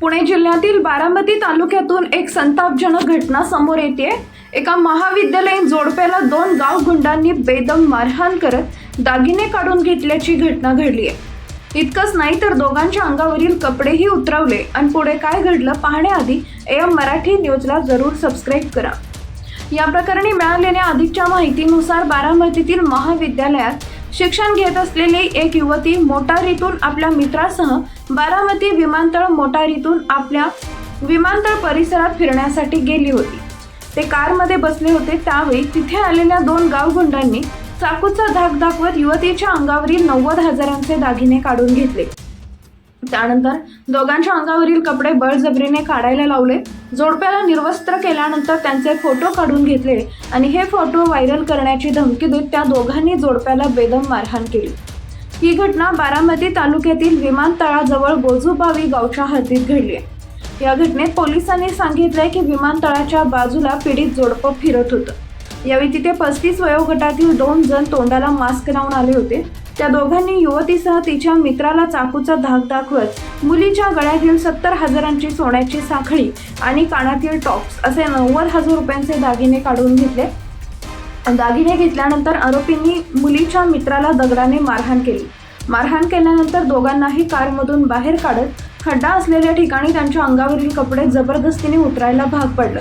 पुणे जिल्ह्यातील बारामती तालुक्यातून एक संतापजनक घटना समोर येते. एका महाविद्यालयीन जोडप्याला दोन गाव गुंडांनी बेदम मारहाण करत दागिने काढून घेतल्याची घटना घडली आहे. इतकंच नाही तर दोघांच्या अंगावरील कपडेही उतरवले. आणि पुढे काय घडलं पाहण्याआधी एम मराठी न्यूजला जरूर सबस्क्राईब करा. या प्रकरणी मिळालेल्या अधिकच्या माहितीनुसार बारामतीतील महाविद्यालयात शिक्षण घेत असलेली एक युवती मोटारीतून आपल्या मित्रासह बारामती विमानतळ मोटारीतून आपल्या विमानतळ परिसरात फिरण्यासाठी गेली होती. ते कारमध्ये बसले होते. त्यावेळी तिथे आलेल्या दोन गावगुंडांनी चाकूचा धाक दाखवत युवतीच्या अंगावरील नव्वद हजारांचे दागिने काढून घेतले. त्यानंतर दोघांच्या अंगावरील कपडे बळजबरीने काढायला लावले. जोडप्याला निर्वस्त्र केल्यानंतर त्यांचे फोटो काढून घेतले आणि हे फोटो व्हायरल करण्याची धमकी देत त्या दोघांनी जोडप्याला बेदम मारहाण केली. ही घटना बारामती तालुक्यातील विमानतळाजवळ गोजूबावी गावच्या हद्दीत घडली आहे. या घटनेत पोलिसांनी सांगितलंय की विमानतळाच्या बाजूला पीडित जोडपं फिरत होतं. यावेळी तिथे पस्तीस वयोगटातील दोन जण तोंडाला मास्क लावून आले होते. त्या दोघांनी युवतीसह तिच्या मित्राला चाकूचा धाक दाखवत मुलीच्या गळ्यातील सत्तर हजारांची सोन्याची साखळी आणि कानातील टॉप्स असे नव्वद हजार रुपयांचे दागिने काढून घेतले. दागिने घेतल्यानंतर आरोपींनी मुलीच्या मित्राला दगडाने मारहाण केली. मारहाण केल्यानंतर दोघांनाही कारमधून बाहेर काढत खड्डा असलेल्या ठिकाणी त्यांच्या अंगावरील कपडे जबरदस्तीने उतरायला भाग पडलं.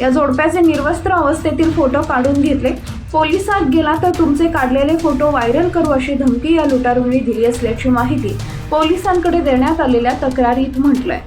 या जोडप्याचे निर्वस्त्र अवस्थेतील फोटो काढून घेतले. पोलिसात गेला तर तुमचे काढलेले फोटो व्हायरल करू अशी धमकी या लुटारूंनी दिली असल्याची माहिती पोलिसांकडे देण्यात आलेल्या तक्रारीत म्हटलंय.